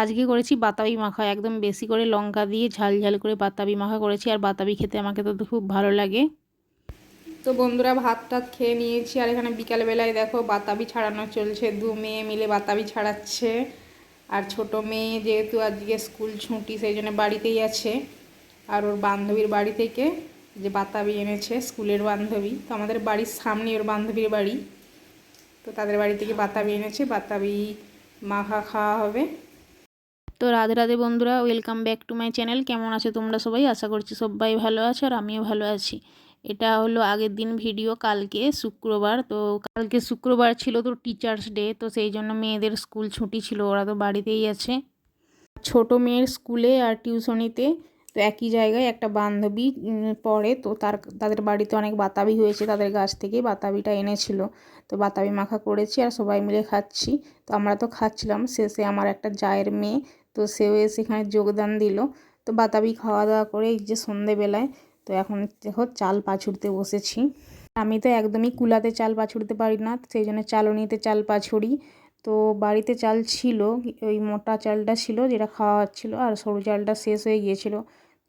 আজকে করেছি বাতাবি মাখা, একদম বেশি করে লঙ্কা দিয়ে ঝাল ঝাল করে বাতাবি মাখা করেছি, আর বাতাবি খেতে আমাকে তো খুব ভালো লাগে। তো বন্ধুরা ভাত টাত খেয়ে নিয়েছি, আর এখানে বিকালবেলায় দেখো বাতাবি ছাড়ানো চলছে, দু মেয়ে মিলে বাতাবি ছাড়াচ্ছে। আর ছোট মেয়ে যেহেতু আজকে স্কুল ছুটি, সেই জন্য বাড়িতেই আছে। আর ওর বান্ধবীর বাড়ি থেকে যে বাতাবি এনেছে, স্কুলের বান্ধবী, তো আমাদের বাড়ির সামনে ওর বান্ধবীর বাড়ি। তো তাদের বাড়ি থেকে বাতাবি এনেছে, বাতাবি মাখা খাওয়া হবে। তো রাধে রাধে বন্ধুরা welcome back to my channel কেমন আছো তোমরা সবাই? আশা করছি সবাই ভালো আছো আর আমিও ভালো আছি। এটা হলো আগের দিন ভিডিও কালকে শুক্রবার। তো কালকে শুক্রবার ছিল তো টিচার্স ডে তো সেই জন্য মেয়েদের স্কুল ছুটি ছিল, ওরা তো বাড়িতেই আছে। ছোট মেয়ের স্কুলে আর টিউশনিতে তো একই জায়গায় একটা বান্ধবী পড়ে। তো তার, তাদের বাড়িতে অনেক বাতাবি হয়েছে, তাদের গাছ থেকে বাতাবিটা এনেছিল। তো বাতাবি মাখা করেছি আর সবাই মিলে খাচ্ছি। তো আমরা তো খাচ্ছিলাম, শেষে আমার একটা জায়ের মেয়ে তো সেও এসে এখানে যোগদান দিল। তো বাতাবি খাওয়া দাওয়া করে এই যে সন্ধেবেলায়, তো এখন দেখো চাল পাছুড়তে বসেছি। আমি তো একদমই কুলাতে চাল পাছুড়তে পারি না, সেই জন্য চালনিতে চাল পাছুড়ি তো বাড়িতে চাল ছিল, ওই মোটা চালটা ছিল যেটা খাওয়া হচ্ছিল, আর সরু চালটা শেষ হয়ে গিয়েছিল।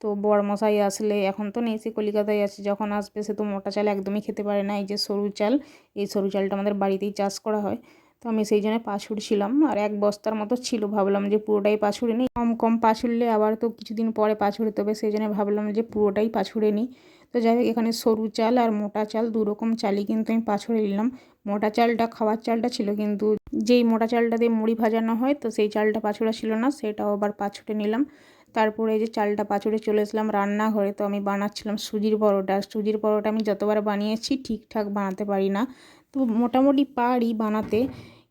তো বড়মশাই আসলে এখন তো নেই, সে কলিকাতায় আছে, যখন আসবে সে তো মোটা চাল একদমই খেতে পারে না। এই যে সরু চাল, এই সরু চালটা আমাদের বাড়িতেই চাষ করা হয়। তো আমি সেই জন্য পাছুড়ছিলাম আর এক বস্তার মতো ছিল, ভাবলাম যে পুরোটাই পাছুড়ে নিই। কম কম পাছুড়লে আবার তো কিছুদিন পরে পাছুড়তে হবে সেই জন্য ভাবলাম যে পুরোটাই পাছুড়ে নিই। তো যাই হোক, এখানে সরু চাল আর মোটা চাল দু রকম চালই কিন্তু আমি পাছুড়ে নিলাম। মোটা চালটা খাওয়ার চালটা ছিল কিন্তু যেই মোটা চালটা দিয়ে মুড়ি ভাজানো হয়, তো সেই চালটা পাছুড়া ছিল না, সেটাও আবার পাছুড়ে নিলাম। তারপরে এই যে চালটা পাচুড়ে চলে এসলাম রান্নাঘরে, তো আমি বানাচ্ছিলাম সুজির পরোটা। সুজির পরোটা আমি যতবার বানিয়েছি, ঠিকঠাক বানাতে পারি না। তো মোটামুটি পারি বানাতে।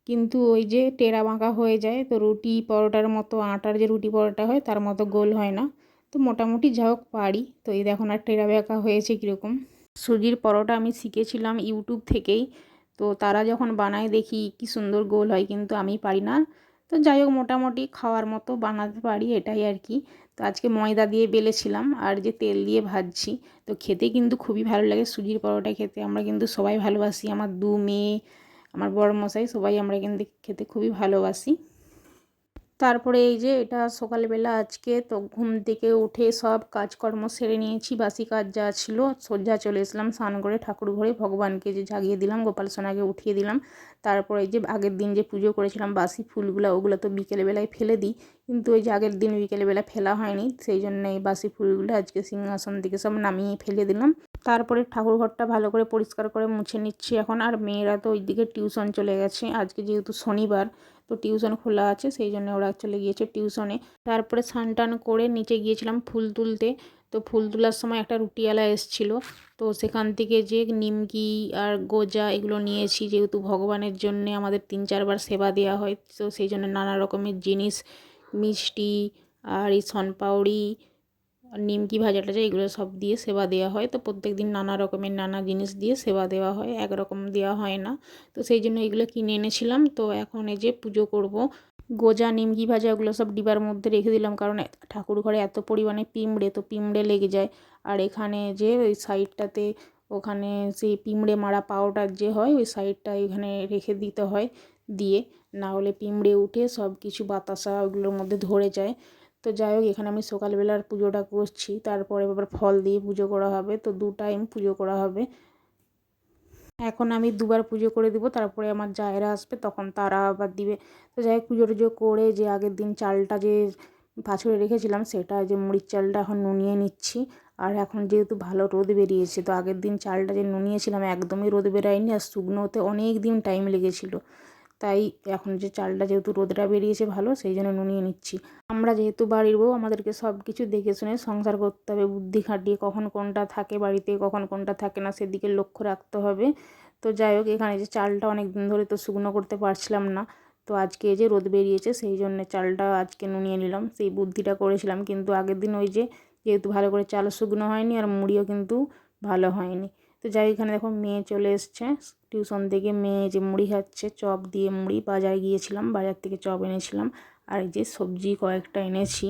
কিন্তু ওই যে টেরা বাঁকা হয়ে যায়, তো রুটি পরোটার মতো আটার যে রুটি পরোটা হয়, তার মতো গোল হয় না। তো মোটামুটি যা হোক পারি। তো এই দেখো আর টেরা বাঁকা হয়েছে কীরকম। সুজির পরোটা আমি শিখেছিলাম ইউটিউব থেকেই। তো তারা যখন বানায় দেখি কি সুন্দর গোল হয়, কিন্তু আমি পারি না। তো যাই হোক মোটামুটি খাওয়ার মতো বানাতে পারি এটাই আর কি। তো আজকে ময়দা দিয়ে বেলেছিলাম আর যে তেল দিয়ে ভাজছি, তো খেতে কিন্তু খুবই ভালো লাগে। সুজির পরোটা খেতে আমরা কিন্তু সবাই ভালোবাসি। আমার দু মেয়ে, আমার বড় মশাই, সবাই আমরা কিন্তু খেতে খুবই ভালোবাসি। তারপরে এই যে এটা সকালবেলা আজকে তো ঘুম থেকে উঠে সব কাজকর্ম সেরে নিয়েছি, বাসি কাজ যা ছিল সজ্জা চলে এসলাম স্নান করে ঠাকুর ঘরে, ভগবানকে যে জাগিয়ে দিলাম, গোপাল সোনাকে উঠিয়ে দিলাম। তারপরে এই যে আগের দিন যে পুজো করেছিলাম, বাসি ফুলগুলো ওগুলো তো বিকেলবেলায় ফেলে দিই, কিন্তু ওই যে আগের দিন বিকেলবেলা ফেলা হয়নি, সেই জন্য এই বাসি ফুলগুলো আজকে সিংহাসন থেকে সব নামিয়ে ফেলে দিলাম। তারপরে ঠাকুর ঘরটা ভালো করে পরিষ্কার করে মুছে নিচ্ছি এখন, আর মেয়েরা তো ওইদিকে টিউশন চলে গেছে, আজকে যেহেতু শনিবার তো টিউশন খোলা আছে, সেই জন্য ওরা চলে গিয়েছে টিউশনে। তারপরে স্নান টান করে নিচে গিয়েছিলাম ফুল তুলতে। তো ফুল তোলার সময় একটা রুটিওয়ালা এসছিল। তো সেখান থেকে যে নিমকি আর গোজা এগুলো নিয়েছি, যেহেতু ভগবানের জন্যে আমাদের তিন চারবার সেবা দেওয়া হয়, তো সেই জন্য নানা রকমের জিনিস, মিষ্টি আর এই সনপাউড়ি নিমকি ভাজা টাজা এগুলো সব দিয়ে সেবা দেওয়া হয়। তো প্রত্যেক দিন নানা রকমের নানা জিনিস দিয়ে সেবা দেওয়া হয়, একরকম দেওয়া হয় না। তো সেই জন্য এগুলো কিনে এনেছিলাম। তো এখন এই যে পুজো করব। গোজা নিমকি ভাজা ওগুলো সব ডিবার মধ্যে রেখে দিলাম। কারণ ঠাকুর ঘরে এত পরিমাণে পিঁমড়ে তো পিঁমড়ে লেগে যায়। আর এখানে যে ওই সাইডটাতে ওখানে সেই পিঁমড়ে মারা পাউডার যে হয়, ওই সাইডটা এখানে রেখে দিতে হয়। দিয়ে না হলে পিঁমড়ে উঠে সব কিছু বাতাসা ওগুলোর মধ্যে ধরে যায়। তো যাই হোক, এখানে আমি সকালবেলার পুজোটা করছি। তারপরে আবার ফল দিয়ে পুজো করা হবে। তো দু টাইম পুজো করা হবে। এখন আমি দুবার পুজো করে দিব। তারপরে আমার জায়েরা আসবে, তখন তারা আবার দিবে। তো যাই হোক, পুজো টুজো করে যে আগের দিন চালটা যে পাছড়ে রেখেছিলাম, সেটা যে মুড়ির চালটা এখন নুনিয়ে নিচ্ছি। আর এখন যেহেতু ভালো রোদ বেরিয়েছে, তো আগের দিন চালটা যে নুনিয়েছিলাম, একদমই রোদ বেরায়নি। আর শুকনোতে অনেক দিন টাইম লেগেছিলো। তাই এখন যে চালটা যেহেতু রোদটা বেরিয়েছে ভালো, সেই জন্য নুনিয়ে নিচ্ছি। আমরা যেহেতু বাড়ির বউ, আমাদেরকে সব কিছু দেখে শুনে সংসার করতে হবে, বুদ্ধি খাটিয়ে কখন কোনটা থাকে বাড়িতে, কখন কোনটা থাকে না, সেদিকে লক্ষ্য রাখতে হবে। তো যাই হোক, এখানে যে চালটা অনেক দিন ধরে তো শুকনো করতে পারছিলাম না, তো আজকে যে রোদ বেরিয়েছে সেই জন্য চালটা আজকে নুনিয়ে নিলাম। সেই বুদ্ধিটা করেছিলাম, কিন্তু আগের দিন ওই যে যেহেতু ভালো করে চাল শুকনো হয়নি আর মুড়িও কিন্তু ভালো হয়নি। তো যাই এখানে দেখো মেয়ে চলে এসছে। টিউশন থেকে মেয়ে যে মুড়ি খাচ্ছে, চপ দিয়ে মুড়ি বাজারে গিয়েছিলাম, বাজার থেকে চপ এনেছিলাম। আর এই যে সবজি কয়েকটা এনেছি,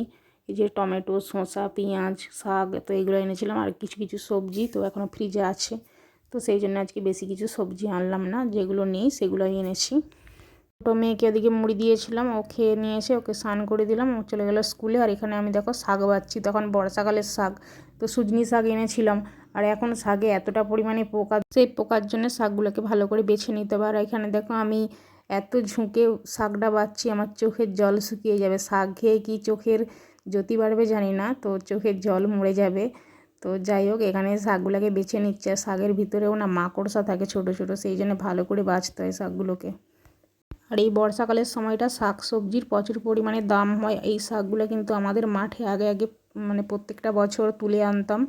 এই যে টমেটো, শসা, পেঁয়াজ, শাক, তো এগুলো এনেছিলাম। আর কিছু কিছু সবজি তো এখনও ফ্রিজে আছে। তো সেই জন্য আজকে বেশি কিছু সবজি আনলাম না, যেগুলো নেই সেগুলোই এনেছি। ছোটো মেয়েকে ওদিকে মুড়ি দিয়েছিলাম, ও খেয়ে নিয়েছে ওকে স্নান করে দিলাম, ও চলে গেলো স্কুলে। আর এখানে আমি দেখো শাক বাচ্ছি, তখন বর্ষাকালের শাক, তো সুজনি শাক এনেছিলাম। আর এখন শাকে এতটা পরিমাণে পোকা, সেই পোকার জন্য শাকগুলোকে ভালো করে বেছে নিতে হবে। আর এখানে দেখো আমি এত ঝুঁকে শাকটা বাচ্ছি আমার চোখের জল শুকিয়ে যাবে। শাক খেয়ে কি চোখের জ্যোতি বাড়বে জানি না, তো চোখের জল মরে যাবে। তো যাই হোক, এখানে শাকগুলোকে বেছে নিচ্ছে। আর শাকের ভিতরেও না মাকড়সা থাকে ছোট ছোট, সেই জন্য ভালো করে বাছতে হয় শাকগুলোকে। আর এই বর্ষাকালের সময়টা শাক সবজির প্রচুর পরিমাণে দাম হয়। এই শাকগুলো কিন্তু আমাদের মাঠে আগে আগে মানে প্রত্যেকটা বছর তুলে আনতাম।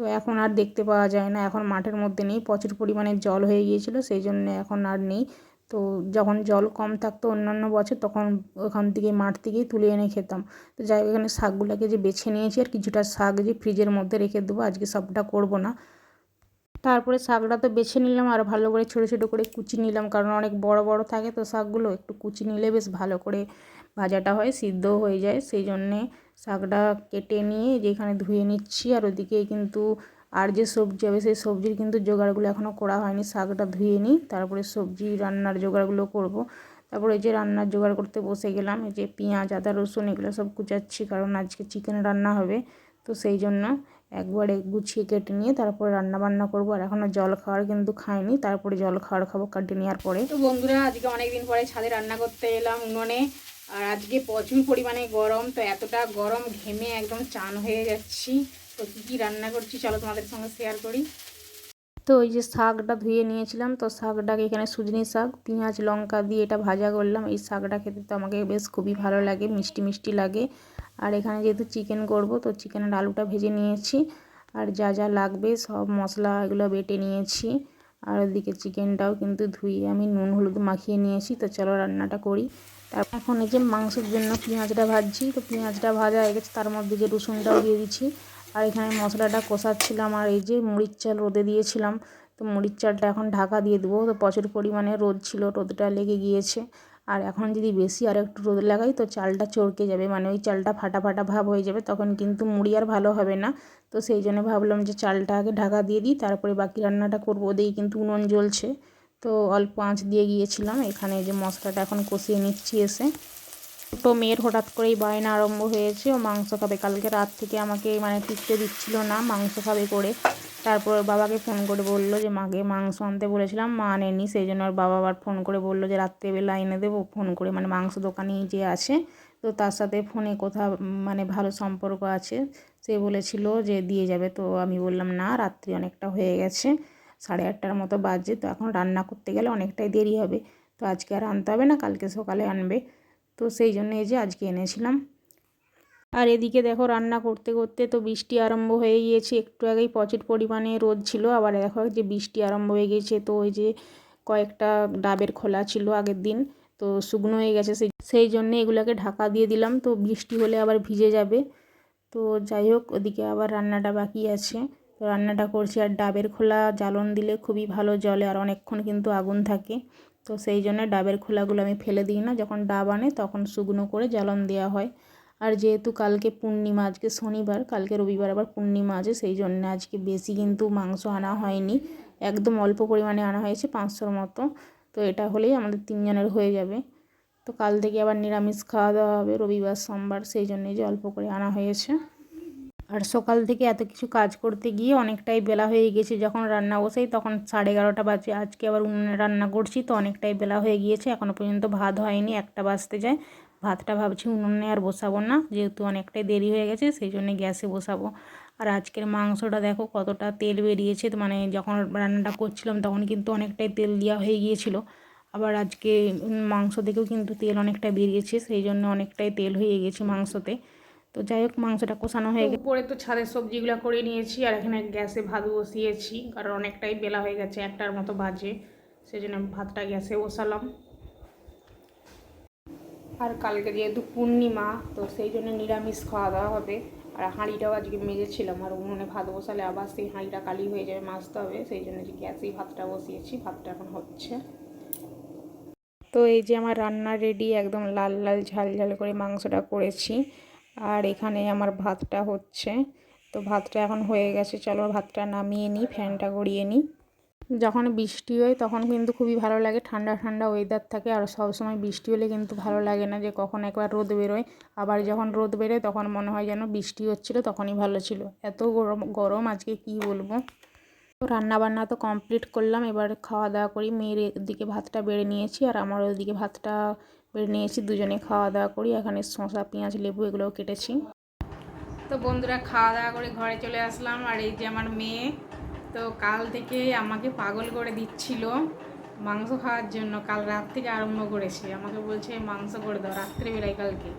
তো এখন আর দেখতে পাওয়া যায় না। এখন মাঠের মধ্যে নেই। প্রচুর পরিমাণে জল হয়ে গিয়েছিল, সেই জন্য এখন আর নেই। তো যখন জল কম থাকতো অন্যান্য বছর, তখন ওখান থেকে, মাঠ থেকেই তুলে এনে খেতাম। তো যাই এখানে শাকগুলোকে যে বেছে নিয়েছি আর কিছুটা শাক যে ফ্রিজের মধ্যে রেখে দেবো, আজকে সবটা করব না। তারপরে শাকটা তো বেছে নিলাম আর ভালো করে ছোটো ছোটো করে কুচি নিলাম, কারণ অনেক বড় বড় থাকে তো শাকগুলো, একটু কুচি নিলে বেশ ভালো করে ভাজাটা হয়, সিদ্ধও হয়ে যায়। সেই জন্যে শাকটা কেটে নিয়ে যেখানে ধুয়ে নিচ্ছি আর ওদিকে কিন্তু আর যে সবজি হবে সেই সবজির কিন্তু জোগাড়গুলো এখনও করা হয়নি। শাকটা ধুয়ে নিই, তারপরে সবজি রান্নার জোগাড়গুলো করব। তারপরে যে রান্নার জোগাড় করতে বসে গেলাম, এই যে পেঁয়াজ, আদা, রসুন এগুলো সব কুচাচ্ছি কারণ আজকে চিকেন রান্না হবে। তো সেই জন্য একবারে গুছিয়ে কেটে নিয়ে তারপরে রান্না বান্না করব। আর এখনও জল খাওয়ার কিন্তু খাইনি, তারপরে জল খাওয়ার খাব কেটে নেওয়ার পরে। তো বন্ধুরা, আজকে অনেকদিন পরে ছাদে রান্না করতে এলাম উনুনে। আর আজকে প্রচুর পরিমাণে গরম, তো এতটা গরম ঘেমে একদম চান হয়ে যাচ্ছি। তো কী কী রান্না করছি চলো তোমাদের সঙ্গে শেয়ার করি। তো ওই যে শাকটা ধুয়ে নিয়েছিলাম, তো শাকটাকে এখানে সুজনি শাক, পেঁয়াজ, লঙ্কা দিয়ে এটা ভাজা করলাম। এই শাকটা খেতে তো আমাকে বেশ খুবই ভালো লাগে, মিষ্টি মিষ্টি লাগে। আর এখানে যেহেতু চিকেন করব, তো চিকেনের আলুটা ভেজে নিয়েছি। আর যা যা লাগবে সব মশলা এগুলো বেটে নিয়েছি। আর ওদিকে চিকেনটাও কিন্তু ধুয়ে আমি নুন হলুদ মাখিয়ে নিয়েছি তো চলো রান্নাটা করি। তারপর এখন এই যে মাংসের জন্য পেঁয়াজটা ভাজছি। তো পেঁয়াজটা ভাজা হয়ে গেছে। তার মধ্যে যে রসুনটাও দিয়ে দিচ্ছি। আর এখানে মশলাটা কষাচ্ছিলাম। আর এই যে মুড়ির চাল রোদে দিয়েছিলাম। তো মুড়ির চালটা এখন ঢাকা দিয়ে দেবো। তো প্রচুর পরিমাণে রোদ ছিল। রোদটা লেগে গিয়েছে। আর এখন যদি বেশি আর একটু রোদ লাগাই, তো চালটা চড়কে যাবে। মানে ওই চালটা ফাটা ফাটা ভাব হয়ে যাবে, তখন কিন্তু মুড়ি আর ভালো হবে না। তো সেই জন্য ভাবলাম যে চালটা আগে ঢাকা দিয়ে দিই, তারপরে বাকি রান্নাটা করব। ওদেরই কিন্তু উনুন জ্বলছে। তো অল্প আঁচ দিয়ে গিয়েছিলাম। এখানে যে মশলাটা এখন কষিয়ে নিচ্ছি এসে। ছোটো মেয়ের হঠাৎ করেই বায়না আরম্ভ হয়েছে, ও মাংস খাবে। কালকে রাত থেকে আমাকে মানে টিকতে দিচ্ছিল না, মাংস খাবে করে। তারপর বাবাকে ফোন করে বলল যে, মাকে মাংস আনতে বলেছিলাম, মা আনেনি। সেই জন্য আর বাবা আবার ফোন করে বলল যে, রাত্রেবেলা এনে দেবো। ফোন করে মানে মাংস দোকানি যে আছে, তো তার সাথে ফোনে কোথা মানে ভালো সম্পর্ক আছে। সে বলেছিল যে, দিয়ে যাবে। তো আমি বললাম, না, রাত্রি অনেকটা হয়ে গেছে, সাড়ে আটটার মতো বাজে। তো এখন রান্না করতে গেলে অনেকটাই দেরি হবে। তো আজকে আর আনতে হবে না, কালকে সকালে আনবে। তো সেই জন্য এই যে আজকে এনেছিলাম। আর এদিকে দেখো রান্না করতে করতে তো বৃষ্টি আরম্ভ হয়ে গিয়েছে। একটু আগেই প্রচুর পরিমাণে রোদ ছিল, আবার দেখো যে বৃষ্টি আরম্ভ হয়ে গিয়েছে, তো ওই যে কয়েকটা ডাবের খোলা ছিল আগের দিন, তো শুকনো হয়ে গেছে সেই সেই জন্যে এগুলোকে ঢাকা দিয়ে দিলাম। তো বৃষ্টি হলে আবার ভিজে যাবে। তো যাই হোক, ওদিকে আবার রান্নাটা বাকি আছে। তো রান্নাটা করছি, আর ডাবের খোলা জ্বালন দিলে খুবই ভালো জলে, আর অনেকক্ষণ কিন্তু আগুন থাকে। তো সেই জন্য ডাবের খোলাগুলো আমি ফেলে দিই না। যখন ডাব আনে তখন শুকনো করে জ্বালন দেওয়া হয়। আর যেহেতু কালকে পূর্ণিমা, আজকে শনিবার, কালকে রবিবার আবার পূর্ণিমা আছে, সেই জন্য আজকে বেশি কিন্তু মাংস আনা হয়নি। একদম অল্প পরিমাণে আনা হয়েছে পাঁচশোর মতো। তো এটা হলেই আমাদের তিনজনের হয়ে যাবে। তো কাল থেকে আবার নিরামিষ খাওয়া দাওয়া হবে রবিবার, সোমবার, সেই জন্যই যে অল্প করে আনা হয়েছে। আর সকাল থেকে এত কিছু কাজ করতে গিয়ে অনেকটাই বেলা হয়ে গেছে। যখন রান্না বসাই তখন সাড়ে এগারোটা বাজে। আজকে আবার উনুনে রান্না করছি তো অনেকটাই বেলা হয়ে গিয়েছে। এখনও পর্যন্ত ভাত হয়নি, একটা বাজতে যায়। ভাতটা ভাবছি উনুনে আর বসাবো না, যেহেতু অনেকটাই দেরি হয়ে গেছে সেই জন্য গ্যাসে বসাবো। আর আজকের মাংসটা দেখো কতটা তেল বেরিয়েছে মানে যখন রান্নাটা করছিলাম তখন কিন্তু অনেকটাই তেল দেওয়া হয়ে গিয়েছিল। আবার আজকে মাংস থেকেও কিন্তু তেল অনেকটা বেরিয়েছে, সেই জন্য অনেকটাই তেল হয়ে গেছে মাংসতে। তো যাই হোক মাংসটা কষানো হয়ে গেছে। উপরে তো ছাদের সবজিগুলো করে নিয়েছি আর এখানে গ্যাসে ভাত বসিয়েছি কারণ অনেকটাই বেলা হয়ে গেছে একটার মতো বাজে সেই জন্য ভাতটা গ্যাসে বসালাম। আর কালকে যেহেতু পূর্ণিমা তো সেই জন্য নিরামিষ খাওয়া দাওয়া হবে। আর হাঁড়িটাও আজকে মেজেছিলাম আর উনুনে ভাত বসালে আবার সেই হাঁড়িটা কালি হয়ে যাবে মাজতে হবে সেই জন্য যে গ্যাসেই ভাতটা বসিয়েছি ভাতটা এখন হচ্ছে। তো এই যে আমার রান্না রেডি একদম লাল লাল ঝাল ঝাল করে মাংসটা করেছি। আর এখানে আমার ভাতটা হচ্ছে। তো ভাতটা এখন হয়ে গেছে, চলো ভাতটা নামিয়ে নিই, ফ্যানটা গড়িয়ে নিই। যখন বৃষ্টি হয় তখন কিন্তু খুবই ভালো লাগে, ঠান্ডা ঠান্ডা ওয়েদার থাকে আর সবসময় বৃষ্টি হলে কিন্তু ভালো লাগে না যে কখন একবার রোদ বেরোয়। আবার যখন রোদ বেরোয় তখন মনে হয় যেন বৃষ্টি হচ্ছিল, তখনই ভালো ছিল। এত গরম গরম আজকে কি বলব? তো রান্না বান্না তো কমপ্লিট করলাম, এবার খাওয়া দাওয়া করি। মেয়ের দিকে ভাতটা বেড়ে নিয়েছি আর আমার ওদিকে ভাতটা নিয়েছি দুজনে খাওয়া দাওয়া করি। এখানে শসা, পেঁয়াজ, লেবু এগুলোও কেটেছি। তো বন্ধুরা খাওয়া দাওয়া করে ঘরে চলে আসলাম। আর এই যে আমার মেয়ে, তো কাল থেকে আমাকে পাগল করে দিচ্ছিল মাংস খাওয়ার জন্য। কাল রাত থেকে আরম্ভ করেছে। আমাকে বলছে, মাংস করে দাও, রাত্রেবেলায় কালকে।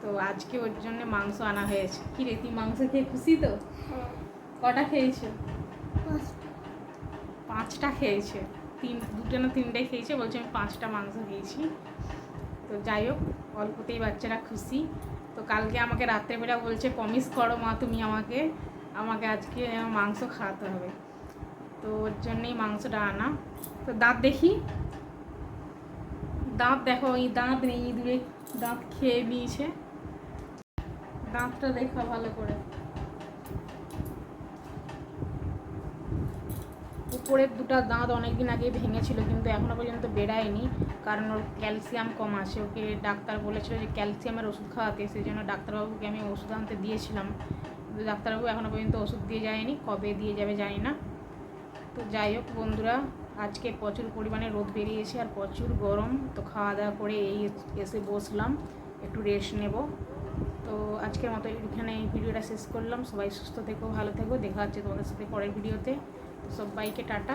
তো আজকে ওর জন্য মাংস আনা হয়েছে। কি রে, তুই মাংস খেয়ে খুশি তো? কটা খেয়েছো? পাঁচটা। খেয়েছে। তিন, দুটো না তিনটে খেয়েছে। বলছে, আমি পাঁচটা মাংস খেয়েছি। তো যাই হোক, অল্পতেই বাচ্চারা খুশি। তো কালকে আমাকে রাত্রেবেলা বলছে প্রমিস করো মা তুমি আমাকে আমাকে আজকে মাংস খাওয়াতে হবে। তো ওর জন্যই মাংসটা আনা। তো দাঁত দেখি। দাঁত দেখো, এই দাঁত নেই দূরে, দাঁত খেয়ে নিয়েছে। দাঁতটা দেখো ভালো করে। উপরের দুটো দাঁত অনেকদিন আগে ভেঙেছিল, কিন্তু এখনও পর্যন্ত বেড়ায়নি। কারণ ওর ক্যালসিয়াম কম আছে। ওকে ডাক্তার বলেছিল যে ক্যালসিয়ামের ওষুধ খাওয়াতে সেই জন্য ডাক্তারবাবুকে আমি ওষুধ আনতে দিয়েছিলাম। কিন্তু ডাক্তারবাবু এখনও পর্যন্ত ওষুধ দিয়ে যায়নি, কবে দিয়ে যাবে জানি না। তো যাই হোক বন্ধুরা, আজকে প্রচুর পরিমাণে রোদ বেরিয়েছে আর প্রচুর গরম। তো খাওয়া দাওয়া করে এই এসে বসলাম, একটু রেস্ট নেব। তো আজকের মতো এখানে এই ভিডিওটা শেষ করলাম। সবাই সুস্থ থেকো, ভালো থেকো। দেখা হচ্ছে তোমাদের সাথে পরের ভিডিওতে। সবাইকে টাটা।